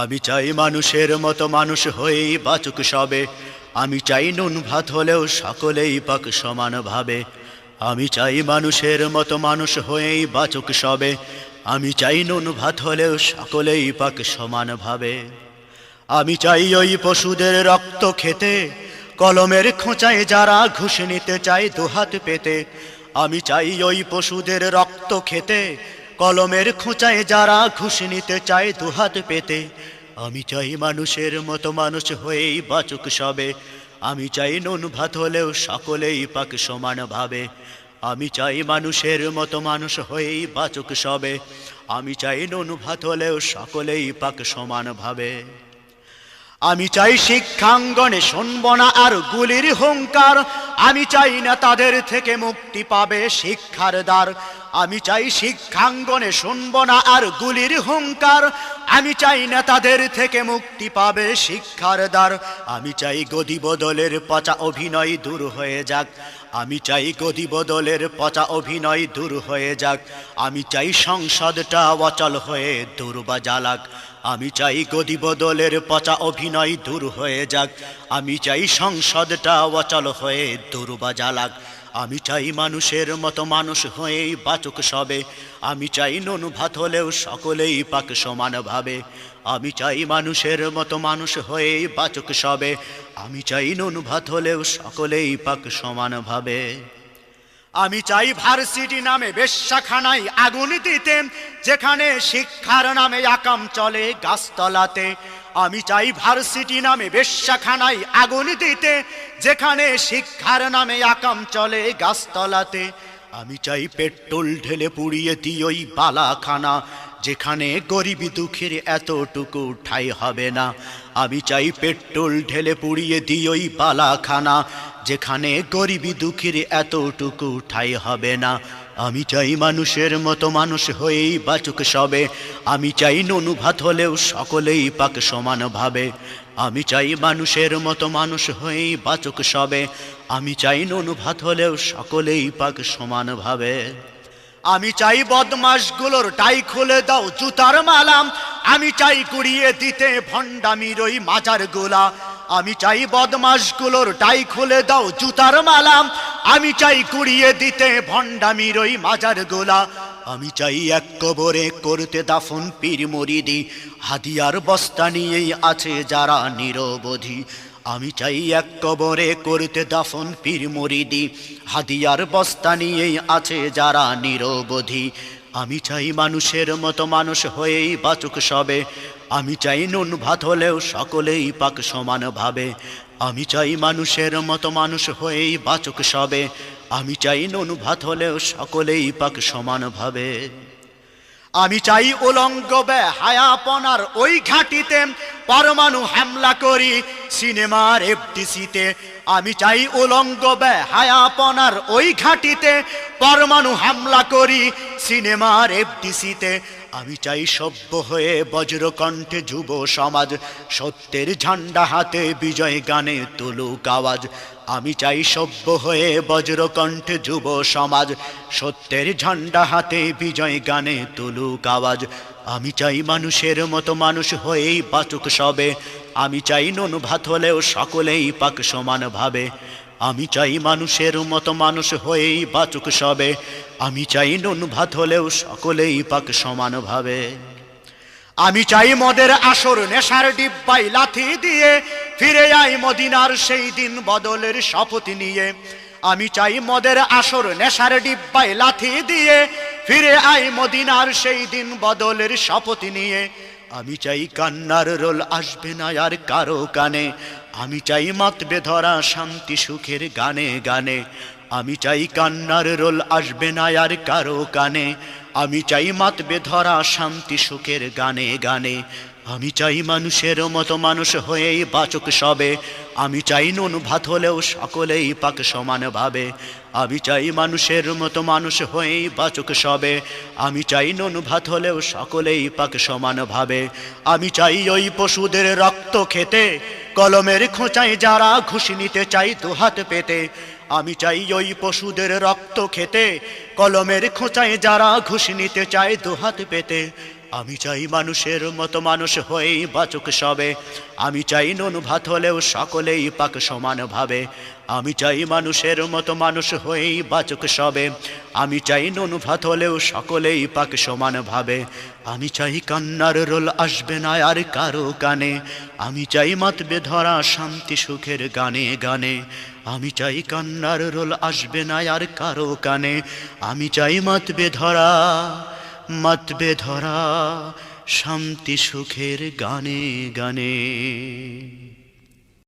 আমি চাই মানুষের মতো মানুষ হয়েই বাচুক সবে। আমি চাই নুন ভাত হলেও সকলেই পাক সমানভাবে আমি চাই মানুষের মতো মানুষ হয়েই বাচুক সবে। আমি চাই নুন ভাত হলেও সকলেই পাক সমানভাবে আমি চাই ওই পশুদের রক্ত খেতে, কলমের খোঁচায় যারা ঘুষ নিতে চায় দুহাত পেতে। আমি চাই ওই পশুদের রক্ত খেতে কলমের খোঁচায় যারা ঘুষ নিতে চায় দুহাত পেতে, আমি চাই মানুষের মতো মানুষ হয়েই বাচুক সবে। আমি চাই নুন ভাত হলেও সকলেই পাক সমানভাবে আমি চাই মানুষের মতো মানুষ হয়েই বাচুক সবে। আমি চাই নুন ভাত হলেও সকলেই পাক সমানভাবে আমি চাই শিক্ষাঙ্গনে শুনব না আর গুলির হুঙ্কার। আমি চাই না তাদের থেকে মুক্তি পাবে শিক্ষার দ্বার। আমি চাই শিক্ষাঙ্গনে শুনব না আর গুলির হুঙ্কার। আমি চাই না তাদের থেকে মুক্তি পাবে শিক্ষার দ্বার। আমি চাই গদি বদলের পচা অভিনয় দূর হয়ে যাক। আমি চাই গদি বদলের পচা অভিনয় দূর হয়ে যাক। আমি চাই সংসদটা অচল হয়ে দুর্বা জ্বালাক আমি চাই গদি বদলের পচা অভিনয় দূর হয়ে যাক। আমি চাই সংসদটা অচল হয়ে দুর্বা জ্বালাক আমি চাই মানুষের মতো মানুষ হয়েই বাচক সবে। আমি চাই নুন ভাত হলেও সকলেই পাক সমানভাবে আমি চাই মানুষের মতো মানুষ হয়েই বাচক সবে। আমি চাই নুন ভাত হলেও সকলেই পাক সমানভাবে আমি চাই ভার্সিটি নামে বেশ্যাখানায় আগুন দিতে যেখানে শিক্ষার নামে আকাম চলে গাছতলাতে। আমি চাই ভার্সিটি নামে বেশ্যাখানায় আগুন দিতে, যেখানে শিক্ষার নামে আকাম চলে গাছতলাতে। আমি চাই পেট্রোল ঢেলে পুড়িয়ে দিই ওই বালাখানা, যেখানে গরিবী দুঃখের এতটুকু ঠাই হবে না। আমি চাই পেট্রোল ঢেলে পুড়িয়ে দিই ওই বালাখানা, যেখানে গরিবী দুঃখের এতটুকু ঠাই হবে না। আমি চাই মানুষের মতো মানুষ হয়েই বাচুক সবে। আমি চাই ননু ভাত হলেও সকলেই পাক সমানভাবে আমি চাই মানুষের মতো মানুষ হয়েই বাচুক সবে। আমি চাই ননু ভাত হলেও সকলেই পাক সমানভাবে আমি চাই বদমাসগুলোর টাই খুলে দাও জুতার মালাম আমি চাই কুড়িয়ে দিতে ভণ্ডামির ওই মাজার গোলা। আমি চাই বদমাসগুলোর টাই খুলে দাও জুতার মালাম আমি চাই কুড়িয়ে দিতে ভণ্ডামির ওই মাজার গোলা আমি চাই এক কবরে করতে দাফন পীর মরিদি। হাদিয়ার বস্তা নিয়েই আছে যারা নিরবধি। আমি চাই এক কবরে করতে দাফন পীর মরিদি। হাদিয়ার বস্তা নিয়েই আছে যারা নিরবধি। আমি চাই মানুষের মতো মানুষ হয়েই বাচুক সবে। আমি চাই নুন ভাত হলেও সকলেই পাক সমানভাবে আমি চাই মানুষের মতো মানুষ হয়েই বাচুক সবে। আমি চাই নুন ভাত হলেও সকলেই পাক সমানভাবে আমি চাই উলঙ্গ হায়াপনার ওই ঘাটিতে পরমাণু হামলা করি। সিনেমার এফটিসিতে আমি চাই উলঙ্গ হায়াপনার ওই ঘাটিতে। পরমাণু হামলা করি। সিনেমার এফডিসিতে। আমি চাই সভ্য হয়ে বজ্রকণ্ঠে যুব সমাজ। সত্যের ঝান্ডা হাতে বিজয় গানে তুলুক আওয়াজ। আমি চাই সভ্য হয়ে বজ্রকণ্ঠে যুব সমাজ। সত্যের ঝান্ডা হাতে বিজয় গানে তুলুক আওয়াজ। আমি চাই মানুষের মতো মানুষ হয়েই বাচুক সবে। আমি চাই নুন ভাত হলেও সকলেই পাক সমানভাবে আমি চাই মানুষের মতো মানুষ হয়েই বাচুক সবে। আমি চাই নুন ভাত হলেও সকলেই পাক সমানভাবে আমি চাই মদের আসর নেশার ডিব্বাই লাথি দিয়ে ফিরে আই মদিনার সেই দিন বদলের শপথ নিয়ে। আমি চাই মদের আসর নেশার ডিব্বাই লাথি দিয়ে ফিরে আই মদিনার সেই দিন বদলের শপথ নিয়ে। আমি চাই কান্নার রোল আসবে না আর কারও কানে। আমি চাই মাতবে ধরা শান্তি সুখের গানে গানে। আমি চাই কান্নার রোল আসবে না আর কারও কানে। আমি চাই মাতবে ধরা শান্তি সুখের গানে গানে। আমি চাই মানুষের মতো মানুষ হয়েই বাচক সবে। আমি চাই নুন ভাত হলেও সকলেই পাক সমানভাবে আমি চাই মানুষের মতো মানুষ হয়েই বাচক সবে। আমি চাই নুন ভাত হলেও সকলেই পাক সমানভাবে আমি চাই ওই পশুদের রক্ত খেতে। কলমের খোঁচায় যারা ঘুষি নিতে চাই দুহাত পেতে, আমি চাই ওই পশুদের রক্ত খেতে, কলমের খোঁচায় যারা ঘুষ নিতে চায় দুহাত পেতে। আমি চাই মানুষের মতো মানুষ হয়েই বাচক সবে। আমি চাই নুন ভাত হলেও সকলেই পাক সমান ভাবে। আমি চাই মানুষের মতো মানুষ হয়েই বাচক সবে। আমি চাই নুন ভাত হলেও সকলেই পাক সমান ভাবে। আমি চাই কান্নার রোল আসবে না আর কারও কানে। আমি চাই মাতবে ধরা শান্তি সুখের গানে গানে। আমি চাই কান্নার রোল আসবে না আর কারও কানে। আমি চাই মাতবে ধরা মাতবে ধরা শান্তি সুখের গানে গানে।